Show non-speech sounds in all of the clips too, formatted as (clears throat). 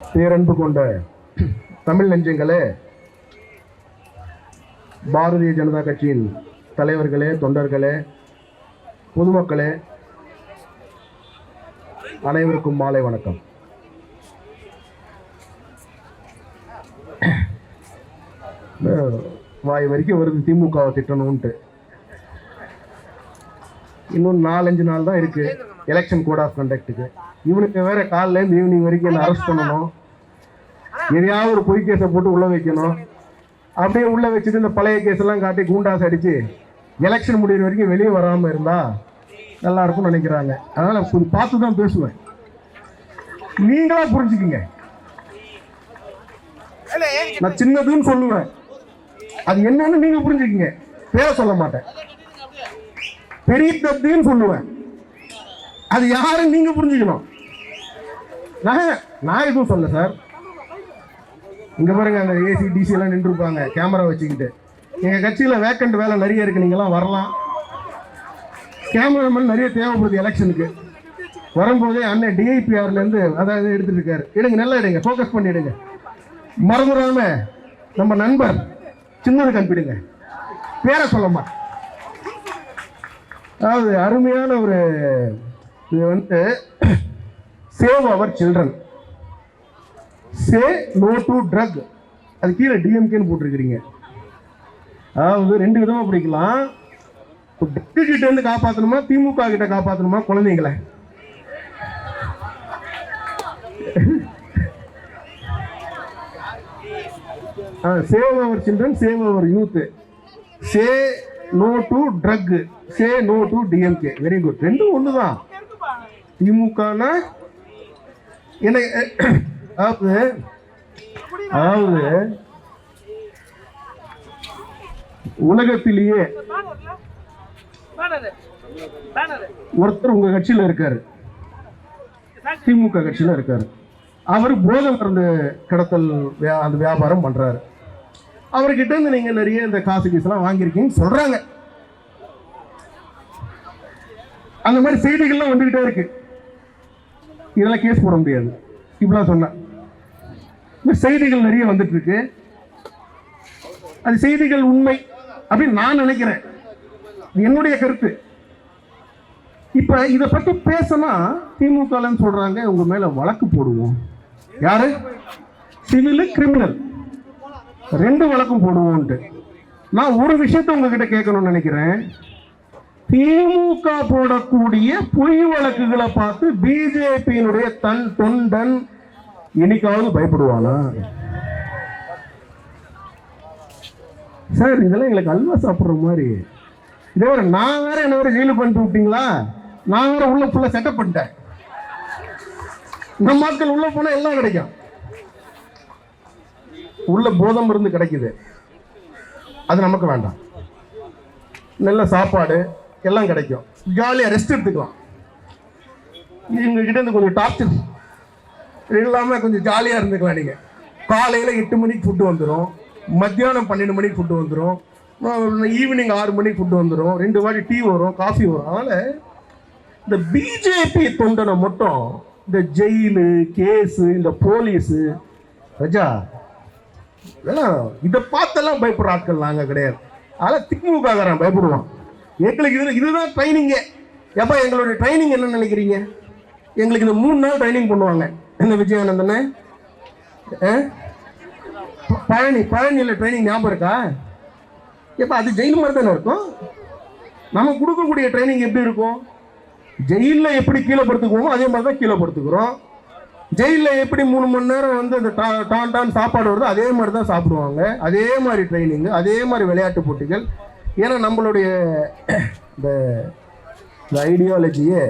பேரன்பு கொண்ட தமிழ் நெஞ்சங்களே பாரதிய ஜனதா கட்சியின் தலைவர்களே தொண்டர்களே பொதுமக்களே அனைவருக்கும் மாலை வணக்கம். வாய் வரைக்கும் வருது திமுகவை திட்டணும்ன்ட்டு. இன்னும் நாலஞ்சு நாள் தான் இருக்கு. எலெக்ஷன் கோட் ஆஃப் கண்டக்ட்டுக்கு இவனுக்கு வேற காலைல இருந்து ஈவினிங் வரைக்கும் என்ன அரெஸ்ட் பண்ணணும்? எதையாவது ஒரு பொய் கேஸை போட்டு உள்ள வைக்கணும். அப்படியே உள்ள வச்சுட்டு இந்த பழைய கேஸ் எல்லாம் காட்டி கூண்டாஸ் அடிச்சு எலெக்ஷன் முடியிற வரைக்கும் வெளியே வராம இருந்தா நல்லா இருக்கும்னு நினைக்கிறாங்க. அதனால கொஞ்சம் பார்த்து தான் பேசுவேன். நீங்களா புரிஞ்சுக்குங்க. நான் சின்னதுன்னு சொல்லுவேன். அது என்னன்னு நீங்க புரிஞ்சுக்குங்க. பேர சொல்ல மாட்டேன். பெரிய தத்துன்னு சொல்லுவேன். அது யாரும் நீங்க புரிஞ்சுக்கணும். நான் நான் எதுவும் சொல்ல சார். இங்கே பாருங்க அந்த ஏசி டிசி எல்லாம் நின்றுருப்பாங்க கேமரா வச்சுக்கிட்டு. எங்கள் கட்சியில் வேக்கண்ட் வேலை நிறைய இருக்கு நீங்களாம் வரலாம். கேமராமேன் நிறைய தேவைப்படுது எலெக்ஷனுக்கு வரும்போதே அண்ணன் டிஐபிஆர்லேருந்து அதாவது எடுத்துட்டு இருக்காரு. எடுங்க நல்லா எடுங்க ஃபோக்கஸ் பண்ணி எடுங்க. மறந்துடாம நம்ம நண்பர் சின்னது கம்பிடுங்க பேரை சொல்லம்மா அதாவது அருமையான ஒரு இது வந்து save our children say no to drug அது கீழே டிஎம்கேன்னு போட்டிருக்கிறீங்க. அதாவது ரெண்டு விதமாக பிடிக்கலாம். ட்ரக்கு கிட்ட காப்பாற்றணுமா திமுக கிட்ட காப்பாற்றணுமா குழந்தைங்களை save our children save our youth say no to drug say no to DMK very good ரெண்டும் ஒன்று தான் திமுகனா என்ன அதாவது அதாவது உலகத்திலேயே ஒருத்தர் உங்க கட்சியில இருக்காரு. திமுக கட்சியில இருக்காரு. அவர் போதை மருந்து கடத்தல் வியா- அந்த வியாபாரம் பண்றாரு. அவர்கிட்ட இருந்து நீங்க நிறைய இந்த காசு கீசெல்லாம் வாங்கியிருக்கீங்கன்னு சொல்றாங்க. அந்த மாதிரி செய்திகள்லாம் வந்துகிட்டே இருக்கு. இதெல்லாம் கேஸ் போட முடியாது. இப்படிலாம் சொன்னேன். இந்த செய்திகள் நிறைய வந்துட்டு இருக்கு அது செய்திகள் உண்மை அப்படின்னு நான் நினைக்கிறேன். என்னுடைய கருத்து. இப்ப இதை பத்தி பேசினா திமுகலன்னு சொல்றாங்க உங்க மேல வழக்கு போடுவோம். யாரு? சிவில் கிரிமினல் ரெண்டு வழக்கும் போடுவோம்ட்டு நான் ஒரு விஷயத்தை உங்ககிட்ட கேட்கணும்னு நினைக்கிறேன். திமுக போடக்கூடிய பொய் வழக்குகளை பார்த்து பிஜேபியினுடைய தன் தொண்டன். இன்னைக்காவது பயப்படுவானா சார் இதெல்லாம் எங்களுக்கு அல்வா சாப்பிட்ற மாதிரி. இதே வேற நான் வேற என்ன வேற ஜெயிலு பண்ணிட்டு விட்டீங்களா? நான் வேற உள்ள ஃபுல்லாக செட்டப் பண்ணிட்டேன். நம்ம ஆட்கள் உள்ள போனால் எல்லாம் கிடைக்கும். உள்ள போதம் இருந்து கிடைக்குது. அது நமக்கு வேண்டாம். நல்ல சாப்பாடு எல்லாம் கிடைக்கும். ஜாலியாக ரெஸ்ட் எடுத்துக்கலாம். எங்ககிட்ட இருந்து கொஞ்சம் டார்ச்சர் இல்லாமல் கொஞ்சம் ஜாலியாக இருந்துக்கலாம் நீங்கள் காலையில் எட்டு மணிக்கு ஃபுட்டு வந்துடும் மத்தியானம் பன்னெண்டு மணிக்கு ஃபுட்டு வந்துடும் ஈவினிங் ஆறு மணிக்கு ஃபுட்டு வந்துடும் ரெண்டு வாட்டி டீ வரும் காஃபி வரும். அதனால் இந்த பிஜேபி தொண்டனை மட்டும் இந்த ஜெயிலு கேஸு இந்த போலீஸு ரஜா இதெல்லாம் இதை பார்த்தெல்லாம் பயப்படுற ஆட்கள் நாங்கள் கிடையாது. அதெல்லாம் திமுககாரன் பயப்படுவான். எங்களுக்கு இது இதுதான் ட்ரைனிங்கே எப்போ எங்களுடைய ட்ரைனிங் என்ன நினைக்கிறீங்க? எங்களுக்கு இந்த மூணு நாள் ட்ரைனிங் பண்ணுவாங்க. என்ன விஜயானந்தனே ஆ? பழனி பழனியில் ட்ரைனிங் ஞாபகம் இருக்கா? எப்போ அது ஜெயில் மாதிரி தானே இருக்கும்? நம்ம கொடுக்கக்கூடிய ட்ரைனிங் எப்படி இருக்கும்? ஜெயிலில் எப்படி கீழே படுத்துக்குவோமோ அதே மாதிரி தான் கீழே படுத்துக்கிறோம். ஜெயிலில் எப்படி மூணு மணி நேரம் வந்து அந்த டா- டான் டான் சாப்பாடு வருதோ அதே மாதிரி தான் சாப்பிடுவாங்க. அதே மாதிரி ட்ரைனிங்கு அதே மாதிரி விளையாட்டு போட்டிகள். ஏன்னா நம்மளுடைய இந்த இந்த ஐடியாலஜியை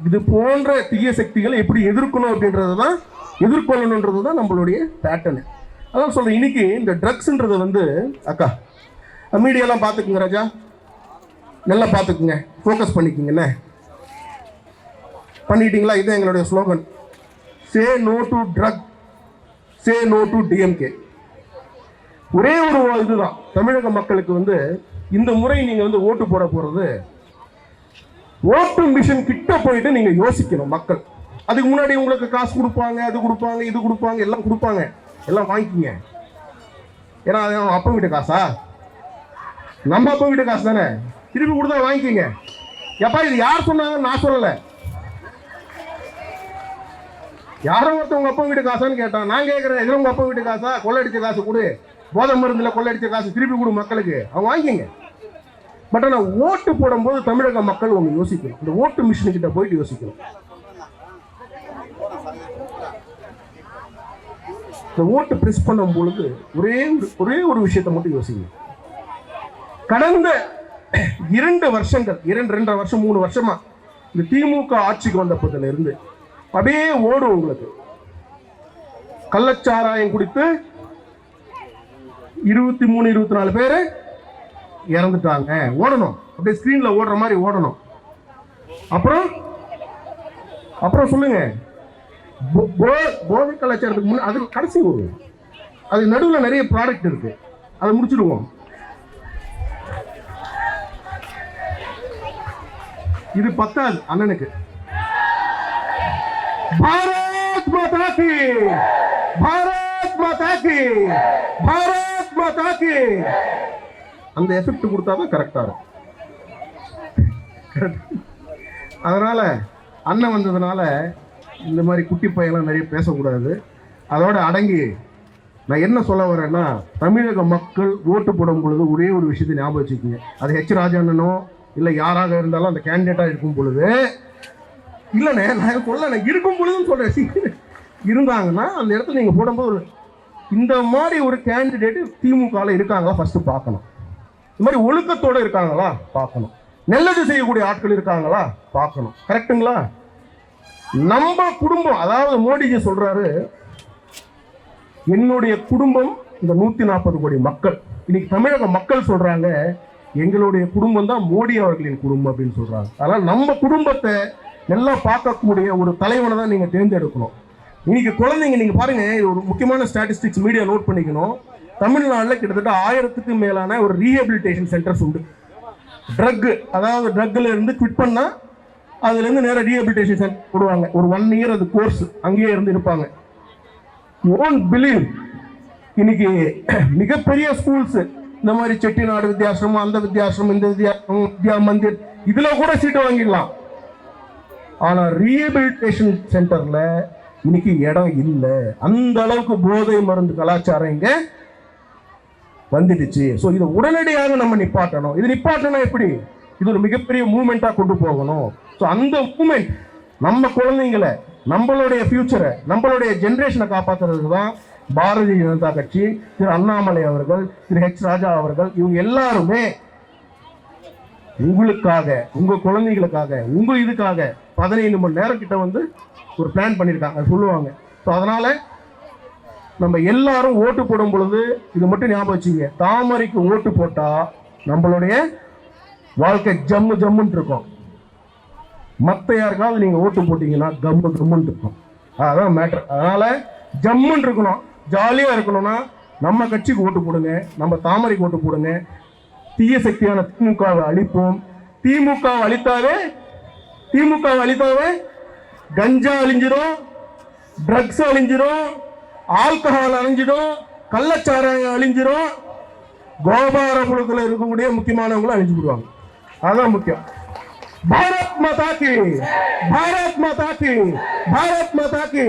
இது போன்ற தீய சக்திகளை எப்படி எதிர்க்கணும் அப்படின்றது தான் எதிர்கொள்ளணுன்றது தான் நம்மளுடைய பேட்டர்னு அதான் சொல்கிறேன் இன்னைக்கு இந்த ட்ரக்ஸ்ன்றது வந்து அக்கா மீடியாலாம் பார்த்துக்குங்க ராஜா. நல்லா பார்த்துக்குங்க ஃபோக்கஸ் பண்ணிக்கோங்கண்ணே. பண்ணிட்டீங்களா? இது எங்களுடைய slogan say no to drug say no to DMK ஒரே ஒரு இதுதான். தமிழக மக்களுக்கு வந்து இந்த முறை நீங்க வந்து ஓட்டு போட போறது ஓட்டு மிஷின் கிட்ட போயிட்டு நீங்க யோசிக்கணும் மக்கள். அதுக்கு முன்னாடி உங்களுக்கு காசு கொடுப்பாங்க அது கொடுப்பாங்க இது கொடுப்பாங்க எல்லாம் கொடுப்பாங்க. எல்லாம் வாங்கிக்கிங்க. ஏன்னா அது அவன் அப்பா வீட்டு காசா? நம்ம அப்பா வீட்டு காசு தானே? திருப்பி கொடுத்தா வாங்கிக்கிங்க. எப்பா இது யார் சொன்னாங்கன்னு நான் சொல்லலை. யாரோ ஒருத்தன் உங்க அப்பா வீட்டு காசான்னு கேட்டான். நான் கேட்கறேன் எதிர உங்க அப்பா வீட்டு காசா? கொள்ளடிச்ச காசு கொடு. போதை மருந்துல கொள்ளடிச்ச காசு திருப்பி கொடு மக்களுக்கு. அவங்க வாங்கிக்கங்க. பட் ஆனால் ஓட்டு போடும்போது தமிழக மக்கள் ஒன்று யோசிக்கணும். இந்த ஓட்டு மிஷின் கிட்ட போயிட்டு யோசிக்கணும். இந்த ஓட்டு பிரஸ் பண்ணும் பொழுது ஒரே ஒரே ஒரு விஷயத்தை மட்டும் யோசிக்கணும் கடந்த இரண்டு வருஷங்கள் இரண்டு ரெண்டரை வருஷம் மூணு வருஷமா இந்த திமுக ஆட்சிக்கு வந்தப்பதுல இருந்து அப்படியே ஓடும் உங்களுக்கு. கள்ளச்சாராயம் குடித்து இருபத்தி மூணு இருபத்தி நாலு பேர் இறந்துட்டாங்க. ஓடணும். அப்படியே ஸ்க்ரீன்ல ஓடுற மாதிரி ஓடணும். அப்புறம்? அப்புறம் சொல்லுங்க. போதை கலாச்சாரத்துக்கு முன்னாடி அது கடைசி ஒரு அது நடுவில் நிறைய ப்ராடக்ட் இருக்கு. அதை முடிச்சிடுவோம். இது பத்தாது அண்ணனுக்கு. பாரத் மாதா கி பாரத் மாதா கி பாரத் மாதா கி. அந்த எஃபெக்ட் கொடுத்தா தான் கரெக்டாக இருக்கும். அதனால் அண்ணன் வந்ததுனால இந்த மாதிரி குட்டி பையன்லாம் நிறைய பேசக்கூடாது. அதோட அடங்கி நான் என்ன சொல்ல வரேன்னா தமிழக மக்கள் ஓட்டு போடும் பொழுது ஒரே ஒரு விஷயத்தை ஞாபகம் வச்சுக்கோங்க. அது ஹெச் ராஜாண்ணனோ இல்லை யாராக இருந்தாலும் அந்த கேண்டிடேட்டாக இருக்கும் பொழுது இல்லைண்ணே நான் சொல்லலை இருக்கும் பொழுதும் சொல்கிறேன் (laughs) இருந்தாங்கன்னா அந்த இடத்துல நீங்கள் போடும்போது இந்த மாதிரி ஒரு கேண்டிடேட் திமுகவில் இருக்காங்களா ஃபஸ்ட்டு பார்க்கணும். இந்த மாதிரி ஒழுக்கத்தோட இருக்காங்களா? பார்க்கணும். நல்லது செய்யக்கூடிய ஆட்கள் இருக்காங்களா? பார்க்கணும். கரெக்ட்டுங்களா? நம்ம குடும்பம் அதாவது மோடிஜி சொல்றாரு என்னுடைய குடும்பம் இந்த நூத்தி நாற்பது கோடி மக்கள். இன்னைக்கு தமிழக மக்கள் சொல்றாங்க எங்களுடைய குடும்பம் தான் மோடி அவர்களின் குடும்பம் அப்படின்னு சொல்றாங்க. அதனால நம்ம குடும்பத்தை நல்லா பார்க்கக்கூடிய ஒரு தலைவனை தான் நீங்க தேர்ந்தெடுக்கணும். இன்னைக்கு குழந்தைங்க நீங்க பாருங்க இது ஒரு முக்கியமான ஸ்டாட்டிஸ்டிக்ஸ் மீடியா நோட் பண்ணிக்கணும். தமிழ்நாட்டில் கிட்டத்தட்ட ஆயிரத்துக்கு மேலான ஒரு ரீஹபிலிட்டேஷன் சென்டர்ஸ் உண்டு. ட்ரக்கு அதாவது ட்ரக்கில் இருந்து குவிட் பண்ணால் அதுலேருந்து நேராக ரீஹபிலிட்டேஷன் சென்டர் போடுவாங்க. ஒரு ஒன் இயர் அது கோர்ஸ் அங்கேயே இருந்து இருப்பாங்க. ஓன் பிலீவ் இன்னைக்கு (clears throat) மிகப்பெரிய ஸ்கூல்ஸ் இந்த மாதிரி செட்டிநாடு வித்யாசிரமம் அந்த வித்யாசிரமம் இந்த வித்யாசிரமம் வித்யா மந்திர் இதில் கூட சீட்டு வாங்கிடலாம். ஆனால் ரீஹபிலிட்டேஷன் சென்டரில் இன்னைக்கு இடம் இல்லை. அந்த அளவுக்கு போதை மருந்து கலாச்சாரம் இங்கே வந்துடுச்சு. ஸோ இதை உடனடியாக நம்ம நிப்பாட்டணும். இது நிப்பாட்டணும் எப்படி? இது ஒரு மிகப்பெரிய மூமெண்ட்டாக கொண்டு போகணும். ஸோ அந்த மூமெண்ட் நம்ம குழந்தைங்களை நம்மளுடைய ஃபியூச்சரை நம்மளுடைய ஜென்ரேஷனை காப்பாத்துறதுக்கு தான் பாரதிய ஜனதா கட்சி திரு அண்ணாமலை அவர்கள் திரு ஹெச் ராஜா அவர்கள் இவங்க எல்லாருமே உங்களுக்காக உங்கள் குழந்தைகளுக்காக உங்கள் இதுக்காக பதினைந்து மணி நேரம் கிட்ட வந்து ஒரு பிளான் பண்ணியிருக்காங்க சொல்லுவாங்க. ஸோ அதனால் நம்ம எல்லாரும் ஓட்டு போடும் பொழுது இது மட்டும் ஞாபகம் வச்சுங்க. தாமரைக்கு ஓட்டு போட்டா நம்மளுடைய வாழ்க்கை ஜம்மு ஜம்முன்னு இருக்கும். மற்ற யாருக்காவது நீங்க ஓட்டு போட்டீங்கன்னா கம்மு கம்முன்னு இருக்கும். அதான் மேட்டர் அதனால ஜம்முன்னு இருக்கணும். ஜாலியா இருக்கணும்னா நம்ம கட்சிக்கு ஓட்டு போடுங்க. நம்ம தாமரைக்கு ஓட்டு போடுங்க. தீய சக்தியான திமுகவை அழிப்போம். திமுக அழித்தாவே திமுக அழித்தாவே கஞ்சா அழிஞ்சிரும் ட்ரக்ஸ் அழிஞ்சிரும் ஆல்கஹால் அழிஞ்சிடும் கள்ளச்சாராயம் அழிஞ்சிடும் கோபார குழுக்கள் இருக்கக்கூடிய முக்கியமானவங்களும் அழிஞ்சு விடுவாங்க அதான் முக்கியம். பாரத் மாதா கி பாரத் மாதா கி பாரத் மாதா கி.